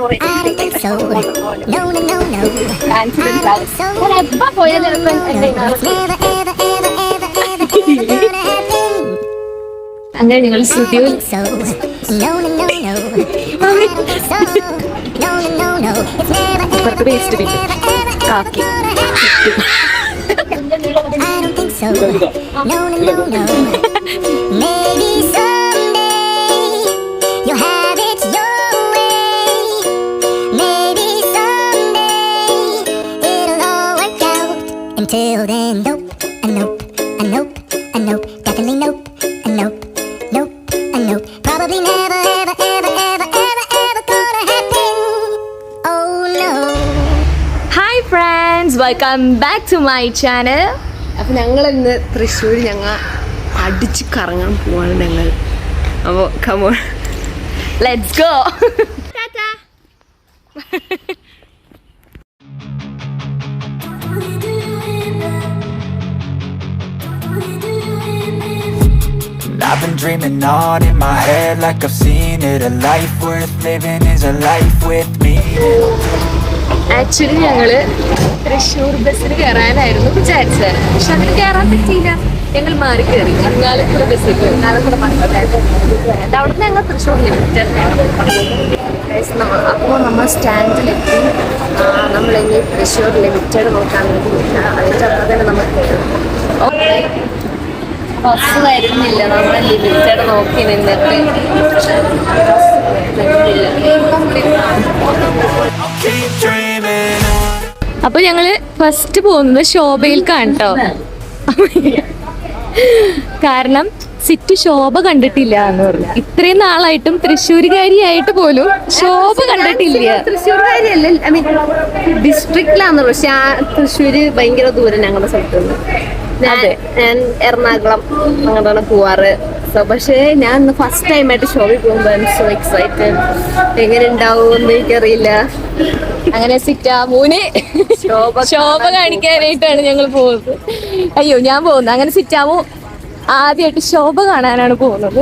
Ever gonna happen. അങ്ങനെ ഞങ്ങൾ സ്റ്റുഡിയോയിൽ ഇപ്പുറത്ത് വേസ്റ്റ് ബിൻ കാക്കി. No, no, no, no. Until then, nope, a nope, a nope, a nope, definitely nope, a nope, nope, a nope. Probably never, ever, ever, ever, ever, ever gonna happen. Oh no. Hi friends welcome back to my channel അപ്പൊ ഞങ്ങൾ ഇന്ന് തൃശ്ശൂർ ഞങ്ങൾ അടിച്ച് കറങ്ങാൻ പോവാണ് ഞങ്ങൾ അപ്പോൾ come on let's go I've been dreaming on in my head like I've seen it. A life worth living is a life with meaning. Actually ഞങ്ങൾ തൃശ്ശൂർ ബസ്സിന് കയറാനായിരുന്നു വിചാരിച്ചത്. പക്ഷെ അതിന് കയറാൻ പറ്റിയില്ല. ഞങ്ങൾ മാറി കയറി. അങ്ങാലക്കുട ബസ്സിൽ അങ്ങാലക്കുട മണ്ണായിരുന്നു അവിടെ നിന്ന് ഞങ്ങൾ തൃശ്ശൂർ ലിമിറ്റഡ് അപ്പോൾ നമ്മൾ സ്റ്റാൻഡിലെത്തി നമ്മളിനി തൃശ്ശൂർ ലിമിറ്റഡ് നോക്കാൻ വേണ്ടി അതിന്റെ അത്ര തന്നെ നമ്മൾ കയറി ബസ് വരുന്നില്ല നമ്മൾ ലിമിറ്റഡ് നോക്കി നിന്നിട്ട്. അപ്പൊ ഞങ്ങൾ ഫസ്റ്റ് പോകുന്നത് ശോഭയിൽക്കാണ് കേട്ടോ കാരണം സിറ്റ് ശോഭ കണ്ടിട്ടില്ല എന്ന് പറഞ്ഞു. ഇത്രയും നാളായിട്ടും തൃശ്ശൂരുകാരിയായിട്ട് പോലും ശോഭ കണ്ടിട്ടില്ല. തൃശ്ശൂർക്കാരിയല്ല ഐ മീൻ ഡിസ്ട്രിക്റ്റിലാന്ന് പക്ഷെ ആ തൃശ്ശൂര് ഭയങ്കര ദൂരം ഞങ്ങളുടെ സ്ഥലത്ത് ഞാൻ എറണാകുളം അങ്ങോട്ടാണ് പോവാറ്. സോ പക്ഷേ ഞാൻ ഇന്ന് ഫസ്റ്റ് ടൈം ആയിട്ട് ഷോയിൽ പോകുമ്പോൾ ഐ എം സോ എക്സൈറ്റഡ് എങ്ങനെ ഉണ്ടാവും എന്ന് എനിക്കറിയില്ല. അങ്ങനെ സിറ്റാ മൂന്. ശോഭ ശോഭ കാണിക്കാനായിട്ടാണ് ഞങ്ങൾ പോകുന്നത്. അയ്യോ ഞാൻ പോകുന്നത് അങ്ങനെ സിറ്റാമോ ആദ്യമായിട്ട് ശോഭ കാണാനാണ് പോകുന്നത്.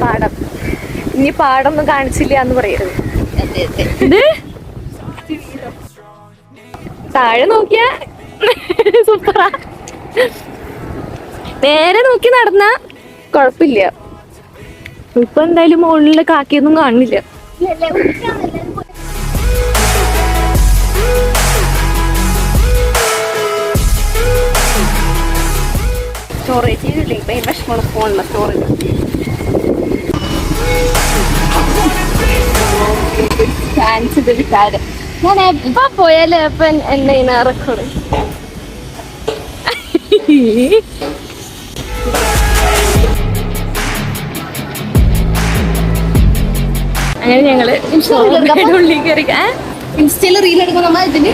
പാടം ഇനി പാടൊന്നും കാണിച്ചില്ല എന്ന് പറയരുത്. താഴെ നോക്കിയ സൂപ്പറാ. നേരെ നോക്കി നടന്ന കൊഴപ്പില്ല ഇപ്പൊ എന്തായാലും മുകളിലെ കാക്കിയൊന്നും കാണില്ല. സ്റ്റോറേജ് ചെയ്തില്ലേ ഇപ്പൊ ഈ വിഷമമുള്ള ഫോണില്ല സ്റ്റോറേജ് ചാൻസ് ഇത് വിചാരം ഞാൻ എപ്പോ പോയാലും എപ്പ എന്നെ റെക്കോർഡ് അങ്ങനെ ഞങ്ങൾ ഉള്ളിൽ കയറി? ഇൻസ്റ്റയിൽ റീൽ എടുക്കുമ്പോൾ നമ്മൾ ഇതിൽ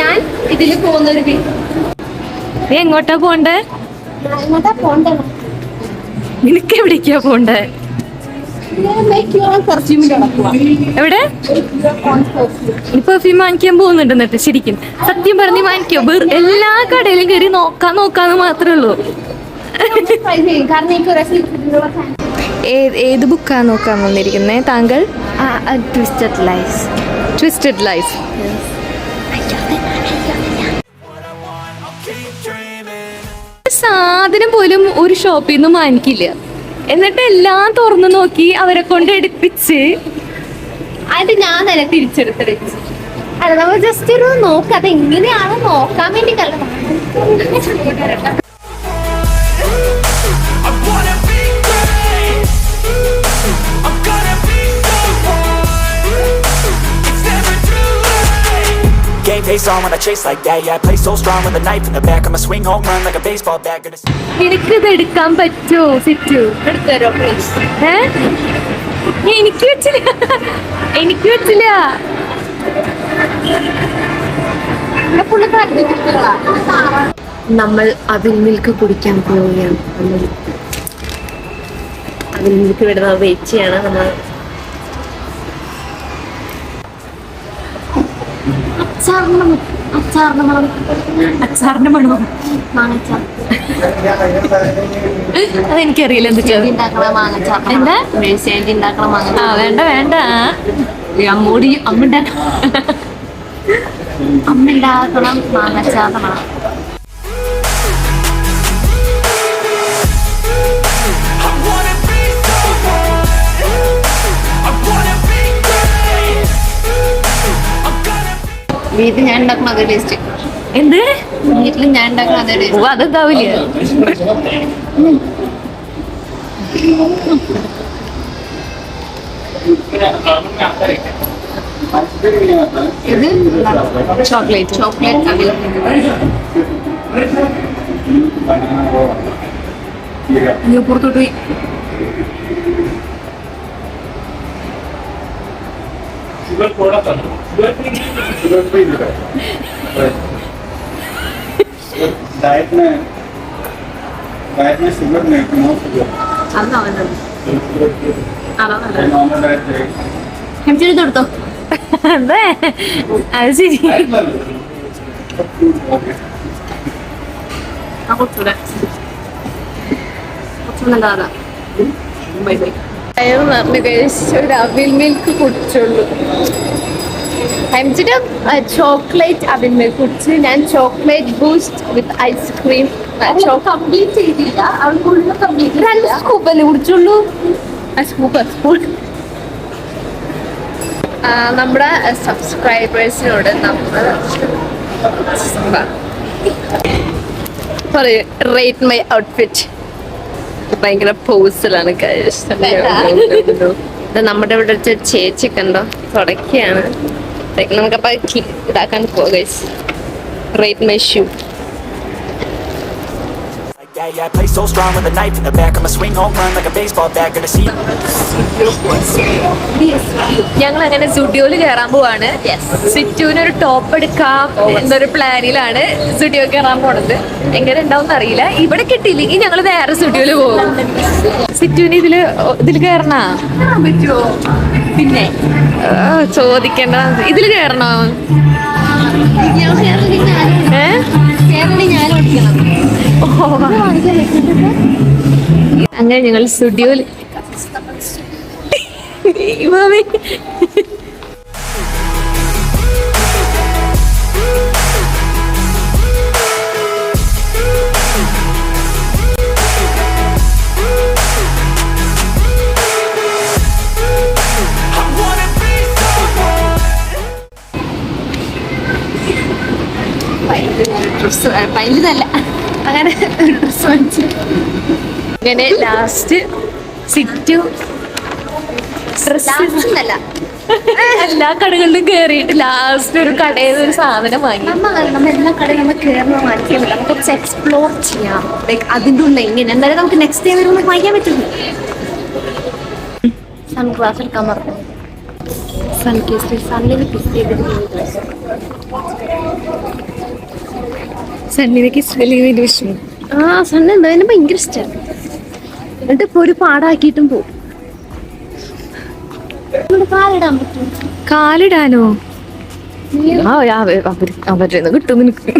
ഞാൻ ഇതിൽ പോകുന്ന ഒരു നീ എങ്ങോട്ടാ പോണ്ടേ എങ്ങോട്ടാ പോണ്ടേ നിനക്ക് എവിടേക്കാ പോണ്ടേ എവിടെ? ഈ പെർഫ്യൂം വാങ്ങിക്കാൻ പോകുന്നുണ്ട് എന്നിട്ട് ശരിക്കും. സത്യം പറഞ്ഞ് വാങ്ങിക്കോ. വെറു- എല്ലാ കടയിലും കയറി നോക്കാൻ നോക്കാന്ന് മാത്രമേ ഉള്ളൂ. ഏത് ബുക്കാണ് നോക്കാൻ വന്നിരിക്കുന്നത് താങ്കൾ? ട്വിസ്റ്റഡ് ലൈഫ് ട്വിസ്റ്റഡ് ലൈഫ് സാധനം പോലും ഒരു ഷോപ്പിൽ നിന്നും വാങ്ങിക്കില്ല. എന്നിട്ട് എല്ലാം തുറന്നു നോക്കി അവരെ കൊണ്ട് എടുപ്പിച്ച്. അത് ഞാൻ തന്നെ തിരിച്ചെടുത്തെടുത്തു അല്ല നമ്മൾ ജസ്റ്റ് ഒരു നോക്കാം അത് എങ്ങനെയാണ് നോക്കാൻ വേണ്ടി കല്ല Game face on when I chase like that Yeah, I play so strong with a knife in the back I'ma swing home run like a baseball bat Gonna നിനക്കിത് എടുക്കാൻ പറ്റുമോ സിറ്റു എടുത്തരോ ഏ എനിക്ക് പറ്റില്ല എനിക്ക് പറ്റില്ല നമ്മൾ അവിൽ മിൽക്ക് കുടിക്കാൻ പോവുകയാണ് നമ്മൾ അവിൽ മിൽക്ക് വിടുന്നത് വെയിറ്റ് ചെയ്യാണ് നമ്മൾ അച്ചാറിന് അച്ചാറിന്റെ മണം. അച്ചാറിന്റെ മാങ്ങച്ചാർ. അതെനിക്കറിയില്ല എന്താ മെഴുസേണ്ടി ഉണ്ടാക്കണ മാങ്ങ ആ വേണ്ട വേണ്ട. അമ്മൂടി അമ്മ അമ്മ ഉണ്ടാക്കണം മാങ്ങച്ചാറിന്റെ മണം. വീട്ടിൽ ഞാൻ ഉണ്ടാക്കുന്ന അതേ ടേസ്റ്റ് എന്ത്? വീട്ടിൽ ഞാൻ ഉണ്ടാക്കുന്ന അതേ ടേസ്റ്റ് അതെന്താവില്ല ഇത് ചോക്ലേറ്റ് ചോക്ലേറ്റ് അയ്യോ പുറത്തോട്ട് പോയി. ഇവർ കൂടെ തന്നെ. डाइट में डाइट में शुगर नहीं है नो शुगर अब ना वाला अब वाला नॉर्मल डाइट है हम चले तोड़ तो बे ऐसी जी aku sudah aku sudah nggak ada baik baik saya nggak guys sudah ambil milk kucing ഹെംചിട്ട് ചോക്ലേറ്റ് അവിൽ കുറിച്ച് ഞാൻ chocolate Boost with ice cream complete ചെയ്തില്ല. അവൾ ഫുള്ള് കംപ്ലീറ്റ് രണ്ട് സ്കൂപ്പ് അല്ലേ കുടിച്ചുള്ളൂ? Scoop school. നമ്മുടെ സബ്സ്ക്രൈബേഴ്സിനോട് നമ്മൾ പറയൂ റേറ്റ് മൈ ഔട്ട്ഫിറ്റ് ഭയങ്കര പോസിലാണ് ഇത് നമ്മുടെ ഇവിടെ ചേച്ചി കണ്ടോ? തുടക്കുകയാണ് നമുക്കപ്പോ ഇതാക്കാൻ പോകാം rate my shoe Like, yeah, yeah, I play so strong with a knife in the back. I'ma swing home run like a baseball bat. Gonna see. ഞങ്ങൾ അങ്ങനെ സ്റ്റുഡിയോയിൽ കയറാൻ പോവാണ്. സിറ്റുവിന് ഒരു ടോപ്പ് എടുക്കാം. എന്നൊരു പ്ലാനിലാണ് സ്റ്റുഡിയോ കയറാൻ പോണത്. എങ്ങനെ ഉണ്ടാവും അറിയില്ല. ഇവിടെ കിട്ടിയില്ലെങ്കിൽ ഞങ്ങൾ വേറെ സ്റ്റുഡിയോയിൽ പോകും. സിറ്റുവിന് ഇതിൽ ഇതിൽ കയറണ പറ്റുമോ പിന്നെ ചോദിക്കേണ്ട. ഇതിൽ കയറണോ. അങ്ങനെ ഞങ്ങൾ സ്റ്റുഡിയോയിൽ മാമി someone. ഡ്രസ് പതിനല്ല അങ്ങനെ ഡ്രസ് വാങ്ങിച്ചു അങ്ങനെ ലാസ്റ്റ് സിറ്റു എല്ലാ കടകളിലും കയറിയിട്ട് ലാസ്റ്റ് ഒരു കടയിൽ ഒരു സാധനം വാങ്ങി. നമ്മൾ നമ്മ എല്ലാ കടയിൽ നമ്മൾ കയറുന്ന മാറ്റിയില്ല നമുക്ക് കുറച്ച് എക്സ്പ്ലോർ ചെയ്യാം. ലൈക്ക് അതിന്റെ ഉള്ള എങ്ങനെ? എന്തായാലും നമുക്ക് നെക്സ്റ്റ് ഡേ വരുമ്പോൾ വാങ്ങിക്കാൻ പറ്റുന്നു സൺ ഗ്ലാസ് എടുക്കാൻ പറഞ്ഞു സൺ കേസ് സണ്ണിന് പിക്ക് ചെയ്തിട്ട് സണ്ണിനക്ക് വലിയ വിഷമം? ആ സണ്ണ എന്താ എന്നെ ഭയങ്കര ഇഷ്ടമാണ് എന്നിട്ട് ഇപ്പൊ ഒരു പാടാക്കിയിട്ടും പോകും കാലിടാൻ പറ്റും കാലിടാനോ? ആ അവർ അവരുടെ കിട്ടും നിനക്ക്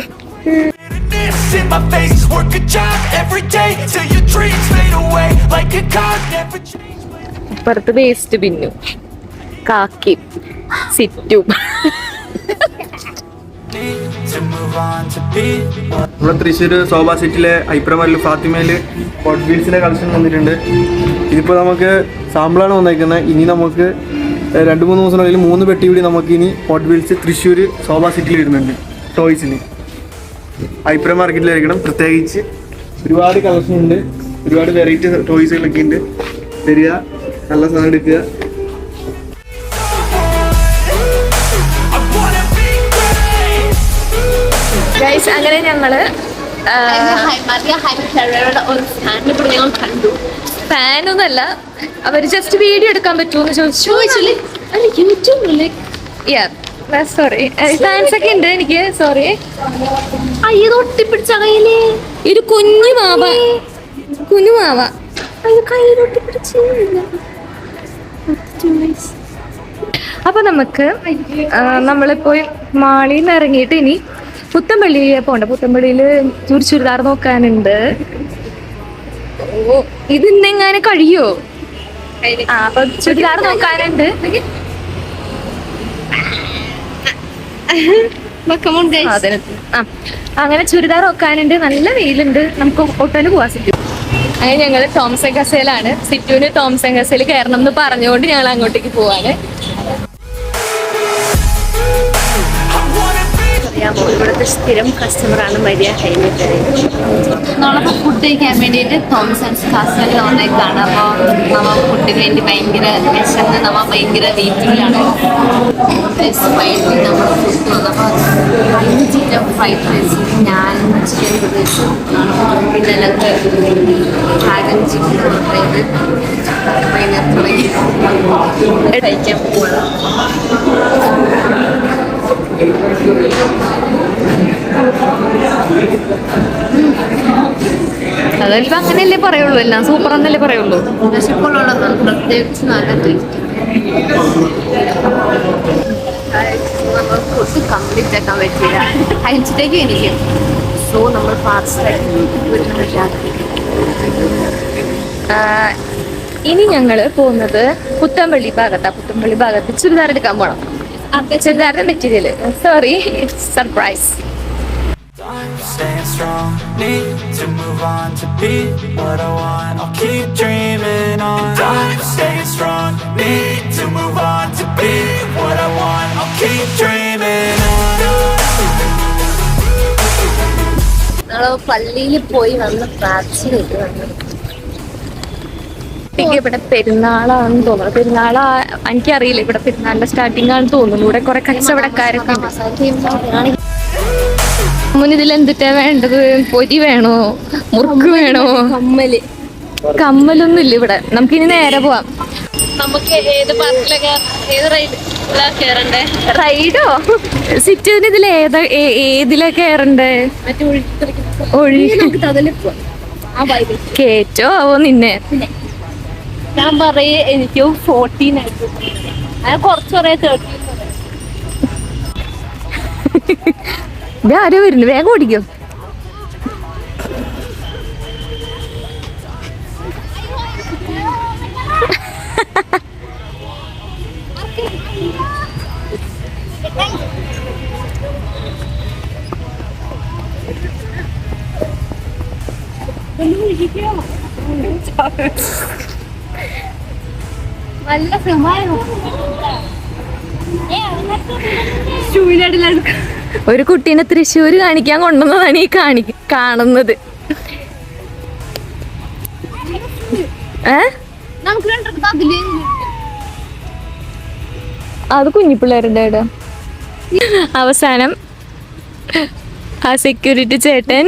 This in my face. Work a job every day till your dreams fade away. Like a card never change. അപ്പുറത്ത് വേസ്റ്റ് ബിന്നു കാക്കി സിറ്റും നമ്മുടെ തൃശ്ശൂർ ശോഭ സിറ്റിയിലെ ഐപ്രമല്ല് ഫാത്തിമയിൽ ഹോട്ട് വീൽസിന്റെ കളക്ഷൻ വന്നിട്ടുണ്ട്. ഇതിപ്പോൾ നമുക്ക് സാമ്പിളാണ് വന്നേക്കുന്നത് ഇനി നമുക്ക് രണ്ട് മൂന്ന് ദിവസത്തിനുള്ളിൽ മൂന്ന് പെട്ടി കൂടി നമുക്ക് ഇനി ഹോട്ട് വീൽസ് തൃശ്ശൂർ ശോഭ സിറ്റിയിൽ ഇടുന്നുണ്ട് ടോയ്സിന് ഹൈപ്ര മാർക്കറ്റിലായിരിക്കണം പ്രത്യേകിച്ച് ഒരുപാട് കളക്ഷൻ ഉണ്ട്. ഒരുപാട് വെറൈറ്റി ടോയ്സുകളൊക്കെ ഉണ്ട്. തരിക നല്ല സാധനം എടുക്കുക. ഗൈസ് അങ്ങനെ ഞങ്ങൾ ഫാനൊന്നല്ല അവർ ജസ്റ്റ് വീഡിയോ എടുക്കാൻ പറ്റുമെന്ന് ചോദിച്ചു. സോറി ഫാൻസ് ഒക്കെ ഉണ്ട് എനിക്ക് സോറി അയ്യോ ഒട്ടിപ്പിടിച്ച കയ്യിൽ. കുഞ്ഞു മാവ. കുഞ്ഞു മാവ. അയ്യോ കയ്യിൽ ഒട്ടിപ്പിടിച്ചില്ല അപ്പൊ നമുക്ക് നമ്മളിപ്പോ മാളിന്ന് ഇറങ്ങിയിട്ട് ഇനി പുത്തമ്പള്ളിയിൽ പോണ്ട പുത്തമ്പള്ളിയിൽ ഒരു ചുരിദാർ നോക്കാനുണ്ട്. ഓ ഇത് ഇന്നെങ്ങനെ കഴിയോ? ആ അപ്പൊ ചുരിദാർ നോക്കാനുണ്ട്. അങ്ങനെ ചുരിദാർ നോക്കാനുണ്ട്. നല്ല വെയിലുണ്ട്. നമുക്ക് ഒട്ടന് പോവാൻ സിറ്റു. അങ്ങനെ ഞങ്ങൾ തോംസൺ കസേലാണ് സിറ്റുവിന് തോംസൺ കസേൽ കയറണം എന്ന് പറഞ്ഞുകൊണ്ട് ഞങ്ങൾ അങ്ങോട്ടേക്ക് പോവാണ്. അറിയാമോ? ഇവിടുത്തെ സ്ഥിരം കസ്റ്റമറാണ് മരിയ ഹൈലൈറ്റ് നമ്മളിപ്പോൾ ഫുഡ് കഴിക്കാൻ വേണ്ടിയിട്ട് തോമസൺസ് കാസ്റ്റലിൽ വന്നേക്കാണ്. അപ്പോൾ നമ്മ ഫുഡിന് വേണ്ടി ഭയങ്കര വിശന്ന് നമ്മൾ ഭയങ്കര വെയിറ്റിംഗിലാണ് നമ്മൾ ഫുഡ് വന്നപ്പോൾ അഞ്ച് ചിക്കൻ ഫ്രൈഡ് റൈസ് ഞാൻ ചിക്കൻ പ്രദേശം പിന്നെ ഡ്രാഗൺ ചിക്കൻ തുടങ്ങി കഴിക്കാൻ പോവാണ്. അതല്ലിപ്പോ അങ്ങനെയല്ലേ പറയുള്ളൂ. എല്ലാം സൂപ്പർ എന്നല്ലേ പറയുള്ളൂ. പ്രത്യേകിച്ച് നല്ല ടേസ്റ്റ് പറ്റില്ല അയച്ചിട്ടേക്ക് എനിക്ക് സോ നമ്മൾ ഇനി ഞങ്ങൾ പോകുന്നത് പുത്തമ്പള്ളി ഭാഗത്താ. പുത്തമ്പള്ളി ഭാഗത്ത് ചുരിദാർ എടുക്കാൻ ചെറുതായിരുന്ന മെറ്റീരിയൽ സോറി സർപ്രൈസ് നമ്മൾ പള്ളിയിൽ പോയി വന്ന് പ്രാർത്ഥന എനിക്ക് ഇവിടെ പെരുന്നാളാണെന്ന് തോന്നുന്നു. പെരുന്നാളാ എനിക്കറിയില്ല. ഇവിടെ പെരുന്നാളിന്റെ സ്റ്റാർട്ടിംഗ് ആണെന്ന് തോന്നുന്നു. ഇവിടെ കുറെ കച്ചവടക്കാരൊക്കെ മുന്നിതിൽ എന്തിട്ടാ വേണ്ടത്? പൊരി വേണോ? മുറുക്ക് വേണോ? കമ്മൽ. കമ്മലൊന്നും ഇല്ല ഇവിടെ. നമുക്കിനി നേരെ പോവാം. നമുക്ക് ഏത് പാർക്കിലൊക്കെ ഏത് റൈഡ് റൈഡോ? സിറ്റുവിന് ഇതിൽ ഏതാ ഏതിലാ കേറണ്ടേ? കേറ്റോ? ആവോ നിന്നെ? ഞാൻ പറയേ എനിക്ക് ഫോർട്ടീൻ ആയിട്ട് അത് കുറച്ച് പറയാ തേർട്ടീൻ ആരോ വരുന്നു? വേഗം ഓടിക്കും. നല്ല ഒരു കുട്ടീനെ തൃശ്ശൂര് കാണിക്കാൻ കൊണ്ടുവന്നതാണ് ഈ കാണി കാണുന്നത്. ഏ? അത് കുഞ്ഞിപ്പിള്ളേരുടെ അവസാനം ആ സെക്യൂരിറ്റി ചേട്ടൻ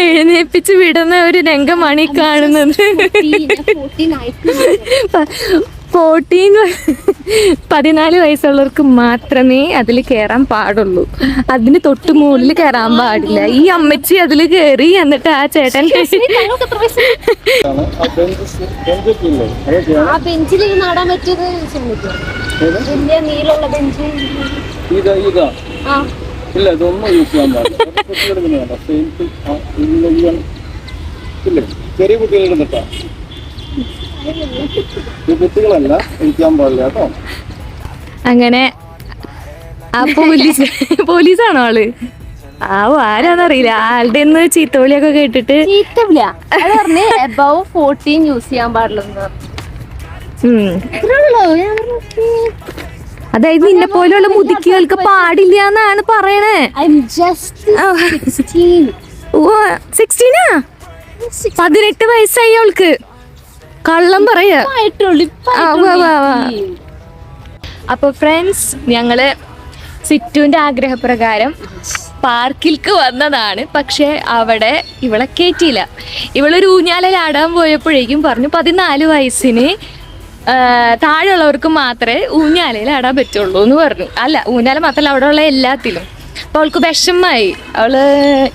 എഴുന്നേപ്പിച്ച് വിടുന്ന ഒരു രംഗമാണ് ഈ കാണുന്നത്. ഫോർട്ടീൻ പതിനാല് വയസ്സുള്ളവർക്ക് മാത്രമേ അതിൽ കയറാൻ പാടുള്ളൂ. അതിന് തൊട്ട് മുകളിൽ കയറാൻ പാടില്ല. ഈ അമ്മച്ചി അതിൽ കയറി എന്നിട്ട് ആ ചേട്ടൻ ആ ബെഞ്ചിൽ നടാൻ പറ്റിയത് വലിയ നീളമുള്ള ബെഞ്ച്. ഇല്ല ഇതൊന്നും യൂസ് ചെയ്യാൻ പാടില്ല. ചെറിയ കുട്ടികളുടെ ഈ കുട്ടികളല്ല ഇരിക്കാൻ പാടില്ല കേട്ടോ. അങ്ങനെ ആ പോലീസ് പോലീസാണോ ആൾ? ആവോ ആരാന്നറിയില്ല. ആളുടെ ഒന്ന് ചീത്തവിളിയൊക്കെ കേട്ടിട്ട് ഫോർട്ടീൻ യൂസ് ചെയ്യാൻ. അതായത് നിന്നെ പോലെയുള്ള മുതുക്കികൾക്ക് പാടില്ല എന്നാണ് പറയണേ. I'm 16. ഓ സിക്സ്റ്റീനാ പതിനെട്ട് വയസ്സായി അവൾക്ക്. കള്ളം പറയാ. ആയിട്ടുള്ളൂ, ഇപ്പൊ ആ, വാ, വാ, വാ. ആയിട്ടുള്ളൂ. അപ്പൊ ഫ്രണ്ട്സ് ഞങ്ങൾ സിറ്റുവിന്റെ ആഗ്രഹപ്രകാരം പാർക്കിൽക്ക് വന്നതാണ്. പക്ഷെ അവിടെ ഇവളെ കയറ്റിയില്ല ഇവളൊരു ഊഞ്ഞാലിൽ ആടാൻ പോയപ്പോഴേക്കും പറഞ്ഞു പതിനാല് വയസ്സിന് താഴെയുള്ളവർക്ക് മാത്രമേ ഊഞ്ഞാലയിൽ ആടാൻ പറ്റുള്ളൂ എന്ന് പറഞ്ഞു. അല്ല ഊഞ്ഞാല മാത്രമല്ല അവിടെ ഉള്ള എല്ലാത്തിലും. അപ്പൊ അവൾക്ക് വിഷമായി. അവൾ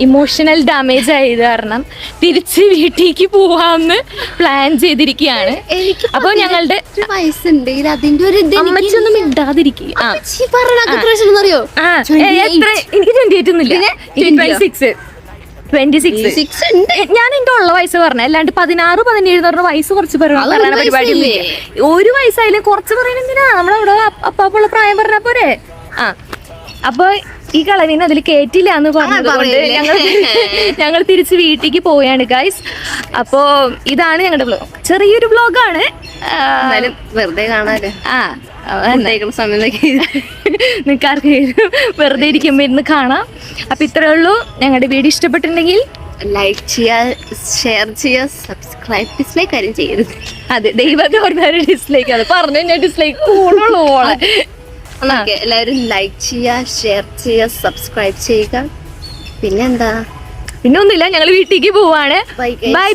ഇമോഷണൽ ഡാമേജ് ആയത് കാരണം തിരിച്ച് വീട്ടിലേക്ക് പോവാന്ന് പ്ലാൻ ചെയ്തിരിക്കുകയാണ്. അപ്പോൾ അപ്പൊ ഞങ്ങളുടെ വയസ്സുണ്ടെങ്കിൽ അതിന്റെ ഒരു അമ്മച്ചൊന്നും എത്ര? എനിക്ക് ട്വന്റി എയ്റ്റ് ഒന്നുമില്ല സിക്സ് ട്വന്റി സിക്സ് ഞാൻ എന്റെ ഉള്ള വയസ്സ് പറഞ്ഞ. അല്ലാണ്ട് പതിനാറ് പതിനേഴ് പറഞ്ഞ വയസ്സ് കുറച്ച് ഒരു പരിപാടി? ഒരു വയസ്സായാലും കുറച്ച് പറയുന്നത് എന്തിനാ? നമ്മളവിടെ അപ്പാപ്പുള്ള പ്രായം പറഞ്ഞ പോരെ? ആ. അപ്പൊ ഈ കളവിന് അതിൽ കേറ്റില്ല എന്ന് പറഞ്ഞത് ഞങ്ങൾ ഞങ്ങൾ തിരിച്ച് വീട്ടിലേക്ക് പോവുകയാണ് ഗൈസ് അപ്പോ ഇതാണ് ഞങ്ങളുടെ ബ്ലോഗ് ചെറിയൊരു ബ്ലോഗാണ് വെറുതെ കാണാലോ ആ ആർക്കെങ്കിലും വെറുതെ ഇരിക്കുമ്പോൾ ഇരുന്ന് കാണാം. അപ്പൊ ഇത്രേ ഉള്ളൂ. ഞങ്ങളുടെ വീഡിയോ ഇഷ്ടപ്പെട്ടിട്ടുണ്ടെങ്കിൽ ലൈക്ക് ചെയ്യാ ഷെയർ ചെയ്യാ സബ്സ്ക്രൈബ് ഡിസ്ലൈക്ക് ആരും ചെയ്യരുത്. അതെ ദൈവത്തെ ഡിസ്ലൈക്ക് അത് പറഞ്ഞു ഞാൻ ഡിസ്ലൈക്ക് കൂടുള്ളൂ ഓക്കെ എല്ലാവരും ലൈക്ക് ചെയ്യുക ഷെയർ ചെയ്യുക സബ്സ്ക്രൈബ് ചെയ്യുക. പിന്നെന്താ? പിന്നെ ഒന്നുമില്ല ഞങ്ങൾ വീട്ടിലേക്ക് പോവാണ്. Bye bye